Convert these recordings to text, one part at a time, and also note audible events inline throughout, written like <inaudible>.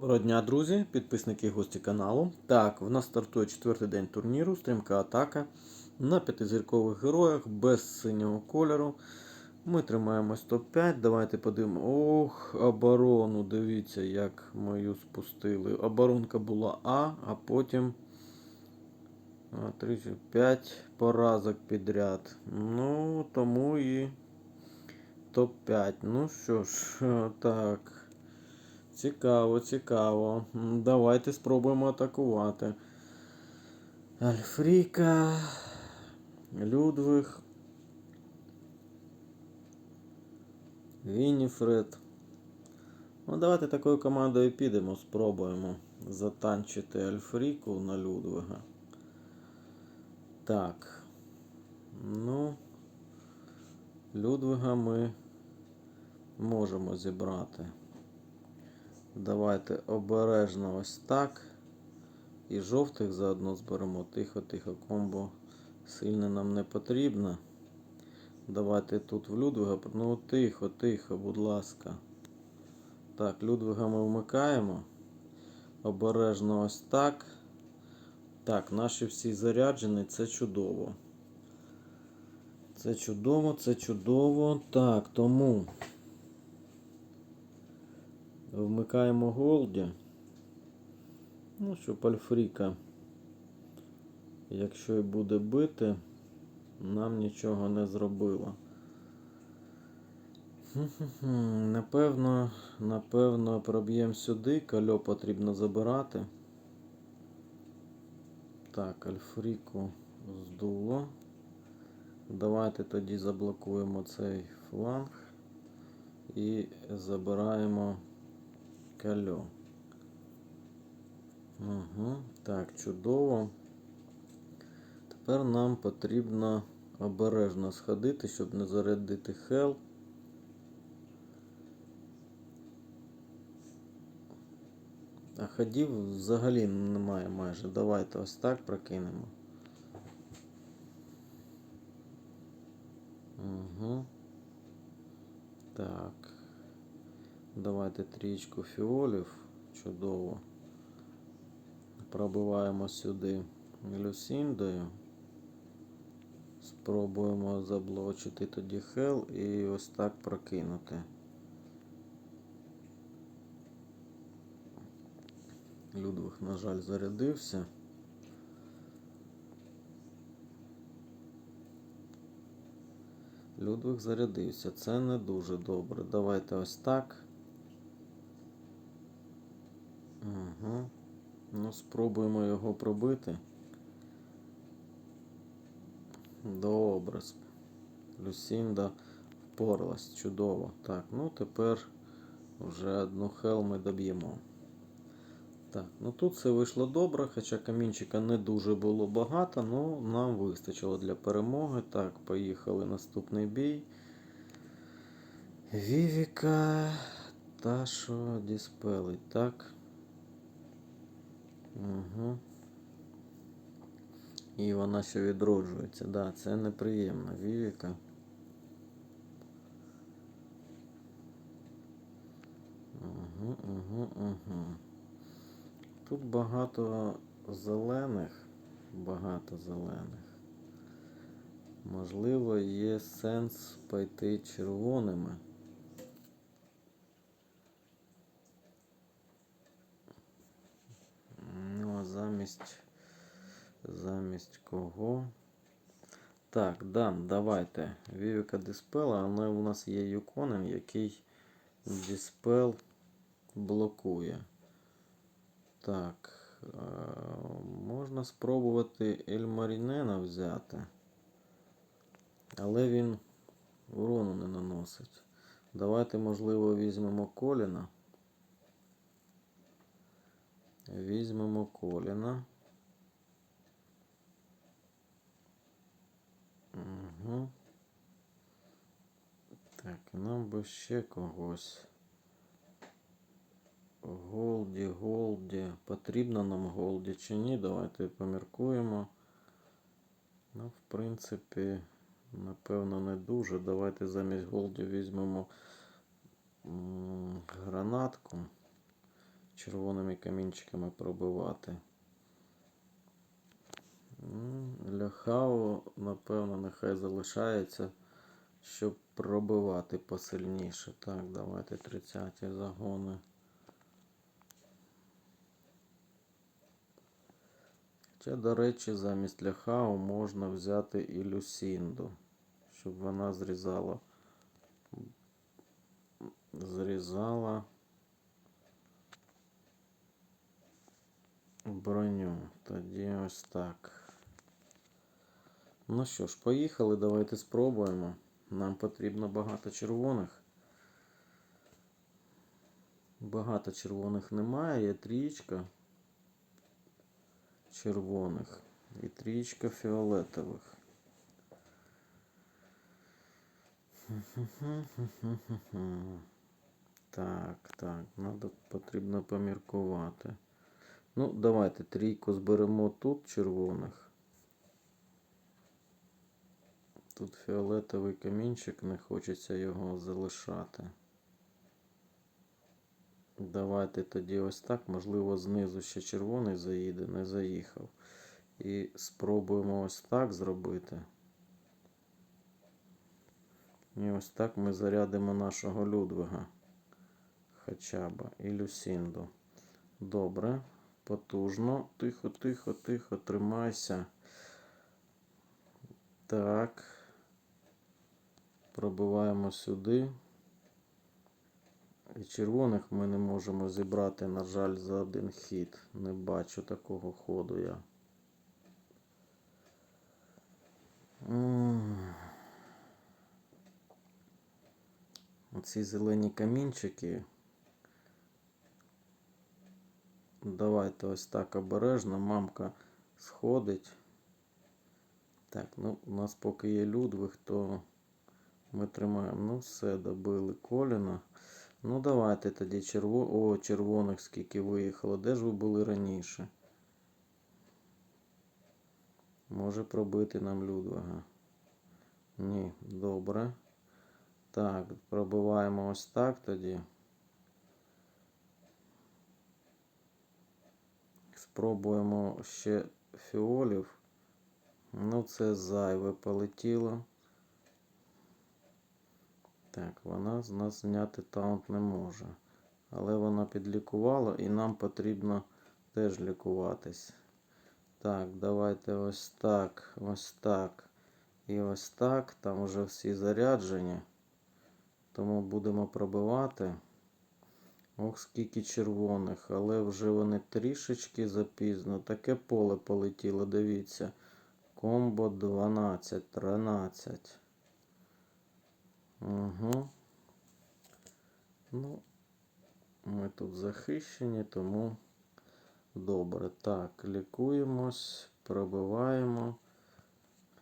Доброго дня, друзі, підписники і гості каналу. Так, в нас стартує четвертий день турніру, стрімка атака на п'ятизіркових героях без синього кольору. Ми тримаємось топ-5. Давайте подивимо. Ох, оборону. Дивіться, як мою спустили. Оборонка була А, а потім 5 поразок підряд. Ну, тому і топ-5. Ну що ж, <laughs> так. Цікаво, цікаво. Давайте спробуємо атакувати. Альфріка. Людвиг. Вініфред. Ну, давайте такою командою підемо, спробуємо затанчити Альфріку на Людвига. Так. Ну, Людвига ми можемо зібрати. Давайте обережно ось так. І жовтих заодно зберемо. Тихо-тихо, комбо сильно нам не потрібно. Давайте тут в Людвига. Ну тихо, тихо, будь ласка. Так, Людвига ми вмикаємо. Обережно ось так. Так, наші всі заряджені, це чудово. Це чудово, це чудово. Так, тому. Вмикаємо Голді. Ну, щоб Альфріка, якщо і буде бити, нам нічого не зробила. Напевно, напевно, проб'ємо сюди. Кальо потрібно забирати. Так, Альфріку здуло. Давайте тоді заблокуємо цей фланг і забираємо кальо. Угу. Так, чудово. Тепер нам потрібно обережно сходити, щоб не зарядити хел. А ходів взагалі немає майже. Давайте ось так прокинемо. Угу. Так. Давайте трічку фіолів. Чудово. Пробиваємо сюди люсіндою. Спробуємо заблочити тоді хел і ось так прокинути. Людвиг, на жаль, зарядився. Людвиг зарядився. Це не дуже добре. Давайте ось так. Угу. Ну, спробуємо його пробити. Добре. Люсінда впоралась. Чудово. Так, ну тепер вже одну хел ми доб'ємо. Так, ну тут все вийшло добре, хоча камінчика не дуже було багато, але нам вистачило для перемоги. Так, поїхали наступний бій. Вівіка та що діспелить, так? Угу. І вона ще відроджується. Да, це неприємно. Вівіка. Угу, угу, угу. Тут багато зелених. Багато зелених. Можливо, є сенс пойти червоними. Ну, а замість. Замість кого? Так, дам, давайте. Вівіка Диспела, але у нас є Юконен, який Диспел блокує. Так. Можна спробувати Ельмарінена взяти. Але він урону не наносить. Давайте, можливо, візьмемо Коліна. Візьмемо Коліна. Угу. Так, нам би ще когось. Голді, Голді. Потрібно нам Голді чи ні? Давайте поміркуємо. Ну, в принципі, напевно, не дуже. Давайте замість Голді візьмемо гранатку. Червоними камінчиками пробивати. Хау, напевно, нехай залишається, щоб пробивати посильніше. Так, давайте 30 загони. Хоча, до речі, замість ляхау можна взяти і люсінду, щоб вона зрізала. Зрізала броню. Тоді ось так. Ну що ж, поїхали, давайте спробуємо. Нам потрібно багато червоних. Багато червоних немає, є трічка червоних і трічка фіолетових. Так, так, надо, потрібно поміркувати. Ну, давайте трійку зберемо тут червоних. Тут фіолетовий камінчик, не хочеться його залишати. Давайте тоді ось так. Можливо, знизу ще червоний заїде, не заїхав. І спробуємо ось так зробити. І ось так ми зарядимо нашого Людвига. Хоча б і Люсінду. Добре, потужно. Тихо, тихо, тихо, тримайся. Так. Пробиваємо сюди. І червоних ми не можемо зібрати, на жаль, за один хід. Не бачу такого ходу я. Оці зелені камінчики. Давайте ось так обережно. Мамка сходить. Так, ну у нас поки є Людвиг, то ми тримаємо. Ну, все, добили коліна. Ну, давайте тоді черво... О, червоних скільки виїхало. Де ж ви були раніше? Може пробити нам Людвига. Ні, добре. Так, пробиваємо ось так тоді. Спробуємо ще фіолів. Ну, це зайве полетіло. Так, вона з нас зняти таунт не може. Але вона підлікувала і нам потрібно теж лікуватись. Так, давайте ось так, ось так і ось так. Там вже всі заряджені. Тому будемо пробивати. Ох, скільки червоних, але вже вони трішечки запізно. Таке поле полетіло, дивіться. Комбо 12, 13. Угу. Ну, ми тут захищені, тому добре. Так, лікуємось, пробиваємо.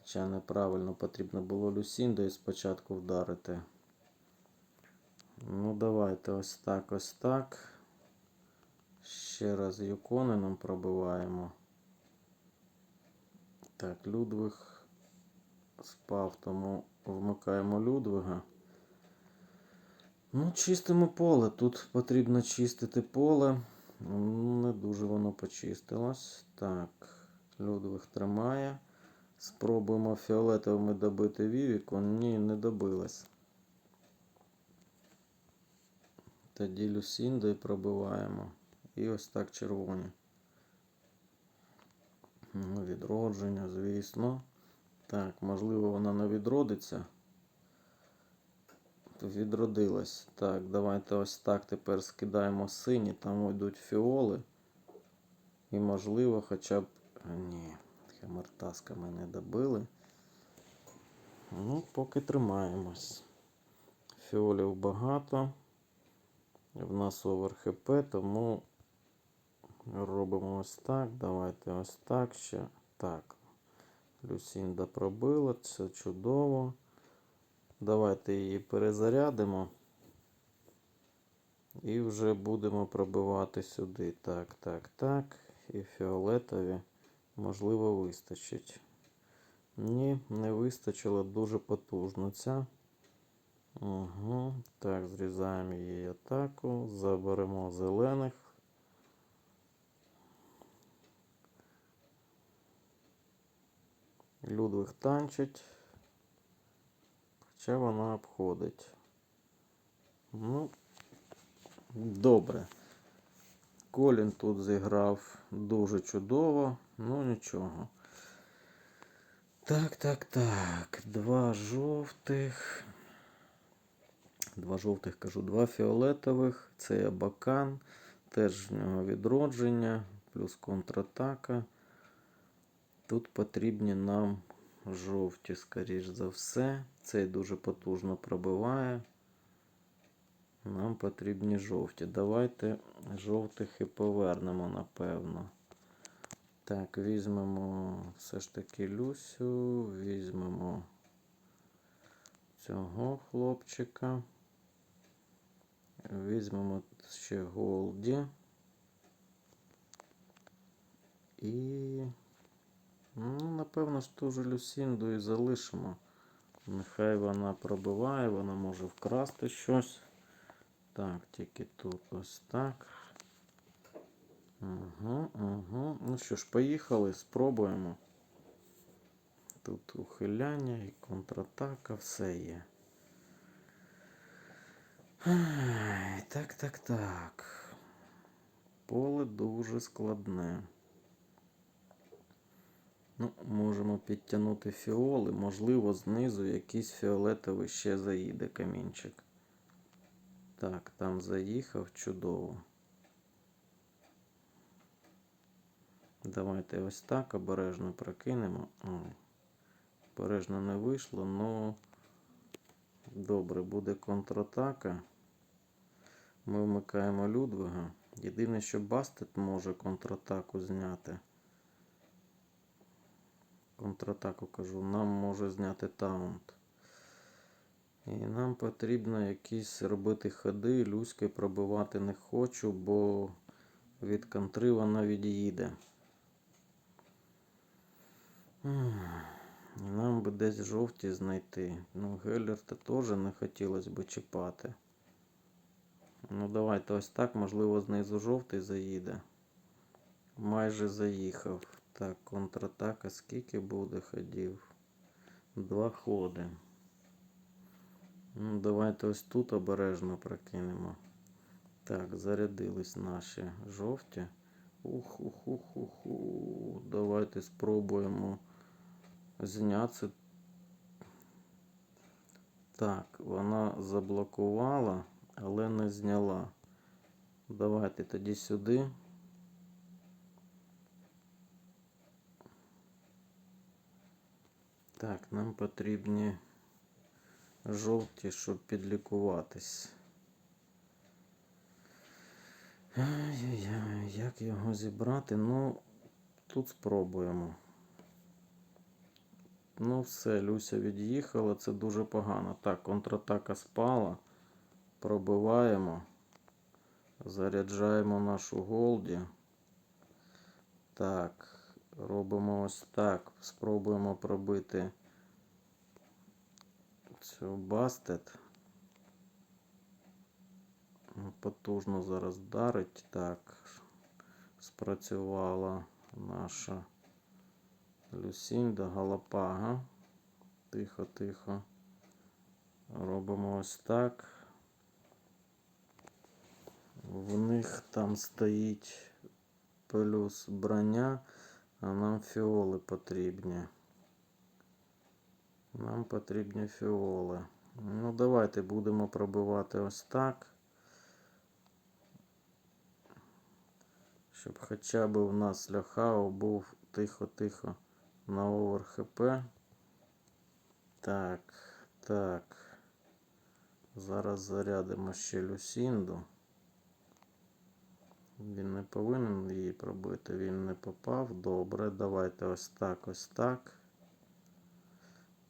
Хоча неправильно потрібно було Люсіндою спочатку вдарити. Ну, давайте ось так, ось так. Ще раз Юконеном пробиваємо. Так, Людвиг спав, тому вмикаємо Людвига. Ну, чистимо поле. Тут потрібно чистити поле. Ну, Не дуже воно почистилось. Так, Людвиг тримає. Спробуємо фіолетовими добити Вівіку. Ні, не добилась. Тоді Люсіндою пробиваємо. І ось так червоні. Ну, Відродження, звісно. Так, можливо, вона не відродиться. Відродилась. Так, давайте ось так тепер скидаємо сині, там йдуть фіоли. І можливо хоча б. Ні, хемертасками не добили. Ну, поки тримаємось. Фіолів багато. В нас овер ХП, тому робимо ось так. Давайте ось так ще. Так. Люсінда пробила, це чудово. Давайте її перезарядимо. І вже будемо пробивати сюди. Так, так, так. І фіолетові, можливо, вистачить. Ні, не вистачило дуже потужно ця. Угу. Так, зрізаємо її атаку, заберемо зелених. Людвиг танчить, хоча вона обходить. Ну, добре. Колін тут зіграв дуже чудово, ну нічого. Так, так, так, два жовтих. Два жовтих кажу, два фіолетових. Це Абакан. Теж в нього відродження, плюс контратака. Тут потрібні нам жовті, скоріш за все. Цей дуже потужно пробиває. Нам потрібні жовті. Давайте жовтих і повернемо, напевно. Так, візьмемо все ж таки Люсю, візьмемо цього хлопчика. Візьмемо ще Голді. І, ну, напевно, ж ту же Люсінду і залишимо. Нехай вона пробиває, вона може вкрасти щось. Так, тільки тут ось так. Угу, угу. Ну що ж, поїхали, спробуємо. Тут ухиляння і контратака, все є. Ай, Так, так, так. Поле дуже складне. Ну, можемо підтягнути фіоли, можливо, знизу якийсь фіолетовий ще заїде камінчик. Так, там заїхав чудово. Давайте ось так обережно прокинемо. Ой, обережно не вийшло, але добре, буде контратака. Ми вмикаємо Людвига. Єдине, що Бастет може контратаку зняти. Контратаку кажу, нам може зняти таунт. І нам потрібно якісь робити ходи. Люськи пробивати не хочу, бо від контри вона від'їде. Нам би десь жовті знайти. Ну, Геллерта теж не хотілося б чіпати. Ну, давайте ось так, можливо, знизу жовтий заїде. Майже заїхав. Так, контратака скільки буде ходів? Два ходи. Ну, давайте ось тут обережно прокинемо. Так, зарядились наші жовті. Ух, ух, ух, ух, ух. Давайте спробуємо зняти. Так, вона заблокувала, але не зняла. Давайте тоді сюди. Так, нам потрібні жовті, щоб підлікуватись. Ай-яй-яй, як його зібрати? Ну, тут спробуємо. Ну, все, Люся від'їхала, це дуже погано. Так, контратака спала. Пробиваємо. Заряджаємо нашу голді. Так, робимо ось так. Спробуємо пробити цю бастет. Потужно зараз вдарить. Так, спрацювала наша Люсінда Галапага. Тихо, тихо. Робимо ось так. В них там стоїть плюс броня, а нам фіоли потрібні. Нам потрібні фіоли. Ну, давайте будемо пробивати ось так. Щоб хоча б у нас ляхао був тихо-тихо на овер ХП. Так, так. Зараз зарядимо ще Люсінду. Він не повинен її пробити, він не попав. Добре, давайте ось так, ось так.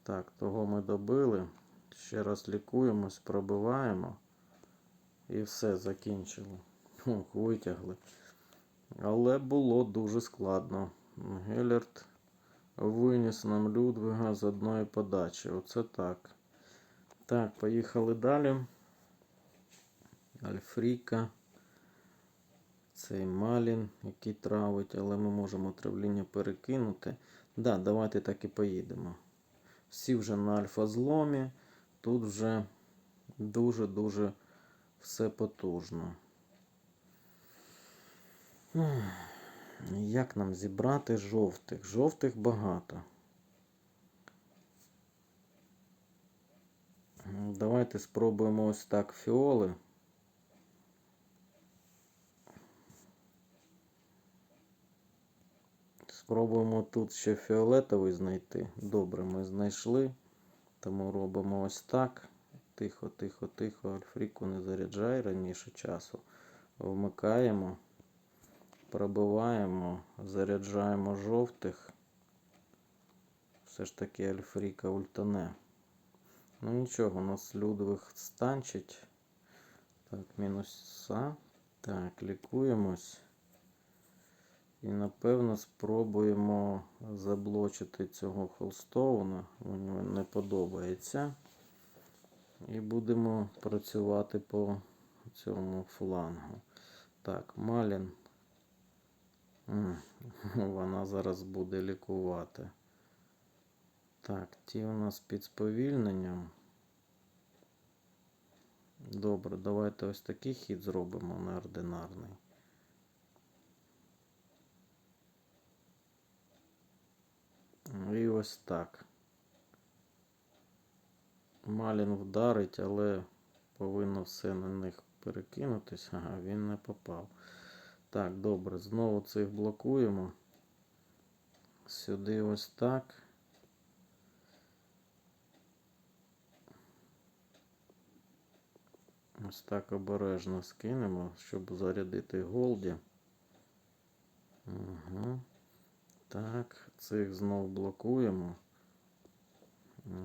Так, того ми добили. Ще раз лікуємось, пробиваємо. І все, закінчили. Ух, витягли. Але було дуже складно. Гелерт виніс нам Людвига з одної подачі. Оце так. Так, поїхали далі. Альфріка. Цей малін, який травить, але ми можемо травління перекинути. Да, давайте так і поїдемо. Всі вже на альфа-зломі. Тут вже дуже-дуже все потужно. Як нам зібрати жовтих? Жовтих багато. Давайте спробуємо ось так фіоли. Спробуємо тут ще фіолетовий знайти. Добре, ми знайшли. Тому робимо ось так. Тихо, тихо, тихо. Альфріку не заряджай раніше часу. Вмикаємо, пробиваємо, заряджаємо жовтих. Все ж таки Альфріка ультане. Ну нічого, у нас Людвиг станчить. Так, мінуса. Так, лікуємось. І напевно спробуємо заблочити цього Холстоуна. Мені не подобається. І будемо працювати по цьому флангу. Так, Малін. <laughs> Вона зараз буде лікувати. Так, ті у нас під сповільненням. Добре, давайте ось такий хід зробимо неординарний. І ось так. Малін вдарить, але повинно все на них перекинутись. Ага, він не попав. Так, добре, знову цих блокуємо. Сюди ось так. Ось так обережно скинемо, щоб зарядити голді. Угу. Так, цих знов блокуємо.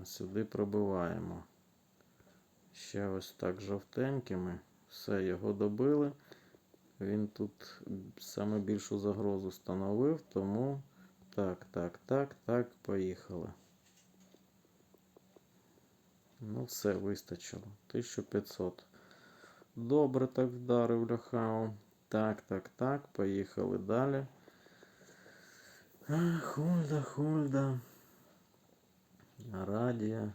Сюди пробиваємо. Ще ось так жовтенькими. Все, його добили. Він тут саме більшу загрозу становив, тому так, так, так, так, поїхали. Ну, все, вистачило. 1500. Добре так вдарив Ляхау. Так, так, так, поїхали далі. А, Хульда, Хульда. Радія.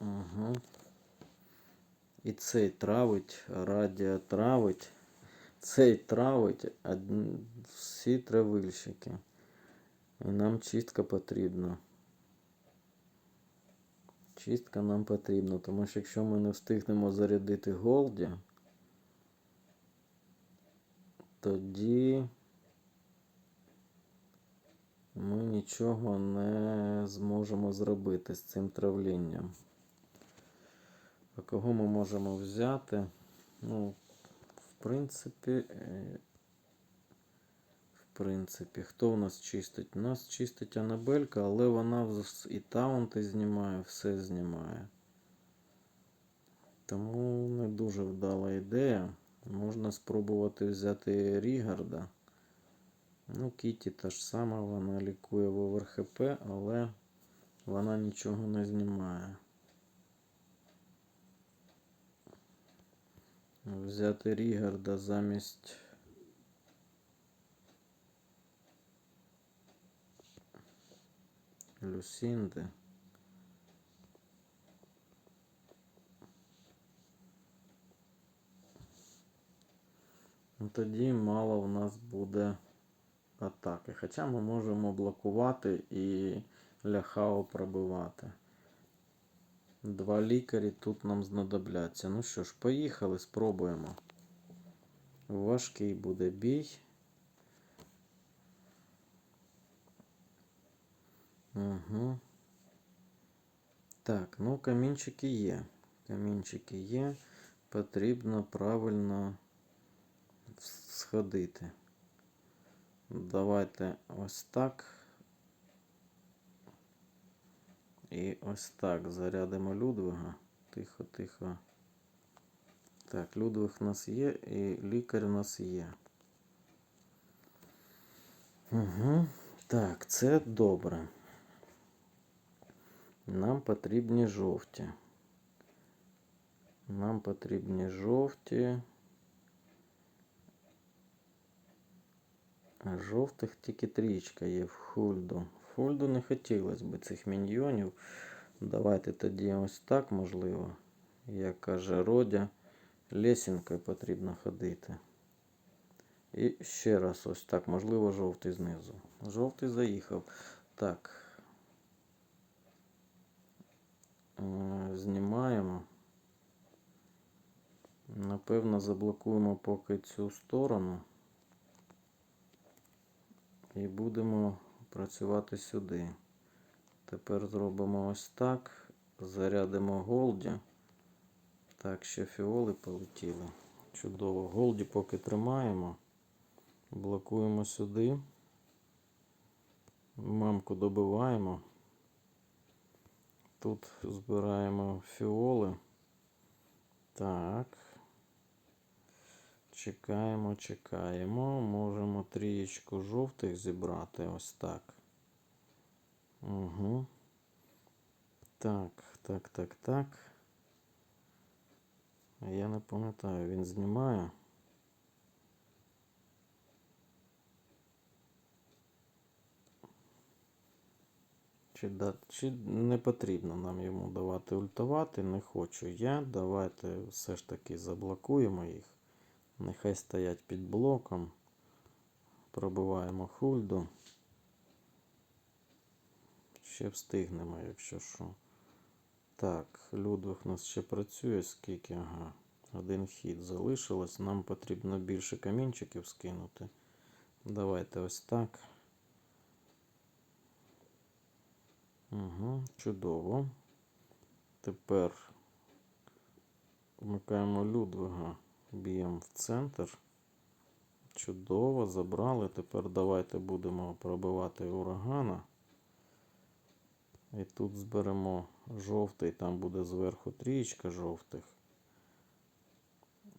Угу. І цей травить, радія травить. Цей травить всі травильщики. І нам чистка потрібна. Чистка нам потрібна, тому що якщо ми не встигнемо зарядити голді, тоді ми нічого не зможемо зробити з цим травлінням. А кого ми можемо взяти? Ну, в принципі, е, в принципі, хто у нас чистить? У нас чистить Анабелька, але вона і таунти знімає, все знімає. Тому не дуже вдала ідея. Можна спробувати взяти Рігарда. Ну, Кіті та ж сама, вона лікує в ОверХП, але вона нічого не знімає. Взяти Рігарда замість. Люсінди. Ну, Тоді мало в нас буде атаки. Хоча ми можемо блокувати і ляхао пробивати. Два лікарі тут нам знадобляться. Ну що ж, поїхали, спробуємо. Важкий буде бій. Угу. Так, ну камінчики є. Камінчики є. Потрібно правильно сходити. Давайте ось так. І ось так зарядимо Людвига. Тихо, тихо. Так, Людвиг у нас є і лікар у нас є. Угу. Так, це добре. Нам потрібні жовті. Нам потрібні жовті. Жовтих тільки трічка є в Хульду. Хульду не хотілося б цих міньйонів. Давайте тоді ось так, можливо. Як каже Родя, лесінкою потрібно ходити. І ще раз ось так, можливо, жовтий знизу. Жовтий заїхав. Так. Е, Знімаємо. Напевно, заблокуємо поки цю сторону. І будемо працювати сюди. Тепер зробимо ось так. Зарядимо голді. Так, ще фіоли полетіли. Чудово. Голді поки тримаємо. Блокуємо сюди. Мамку добиваємо. Тут збираємо фіоли. Так. Чекаємо, чекаємо. Можемо трієчку жовтих зібрати ось так. Угу. Так, так, так, так. Я не пам'ятаю, він знімає. Чи, да, чи не потрібно нам йому давати ультувати? Не хочу я. Давайте все ж таки заблокуємо їх. Нехай стоять під блоком. Пробиваємо хульду. Ще встигнемо, якщо що. Так, Людвиг у нас ще працює, скільки? Ага. Один хід залишилось. Нам потрібно більше камінчиків скинути. Давайте ось так. Угу, чудово. Тепер вмикаємо Людвига, б'ємо в центр. Чудово, забрали. Тепер давайте будемо пробивати урагана. І тут зберемо жовтий, там буде зверху трієчка жовтих.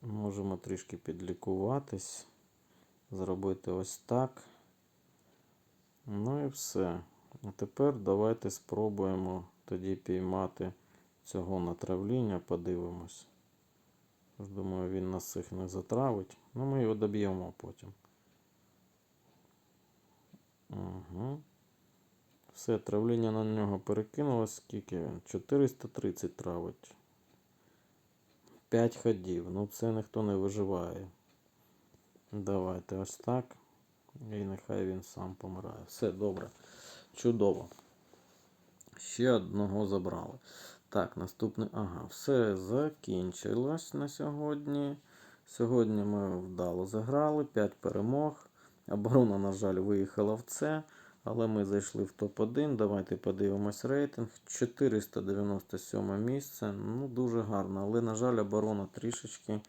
Можемо трішки підлікуватись, зробити ось так. Ну і все. А тепер давайте спробуємо тоді піймати цього натравління, подивимось. Думаю, він нас їх не затравить. Ну, ми його доб'ємо потім. Угу. Все, травління на нього перекинулось. Скільки він? 430 травить. 5 ходів. Ну це ніхто не виживає. Давайте ось так. І нехай він сам помирає. Все добре. Чудово. Ще одного забрали. Так, наступний. Ага, все закінчилось на сьогодні. Сьогодні ми вдало заграли. 5 перемог. Оборона, на жаль, виїхала в це. Але ми зайшли в топ-1. Давайте подивимось рейтинг. 497 місце. Ну, дуже гарно. Але, на жаль, оборона трішечки,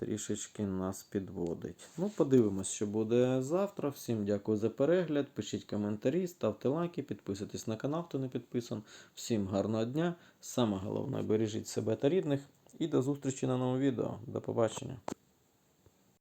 трішечки нас підводить. Ну, подивимось, що буде завтра. Всім дякую за перегляд. Пишіть коментарі, ставте лайки, підписуйтесь на канал, хто не підписан. Всім гарного дня. Саме головне, бережіть себе та рідних. І до зустрічі на новому відео. До побачення.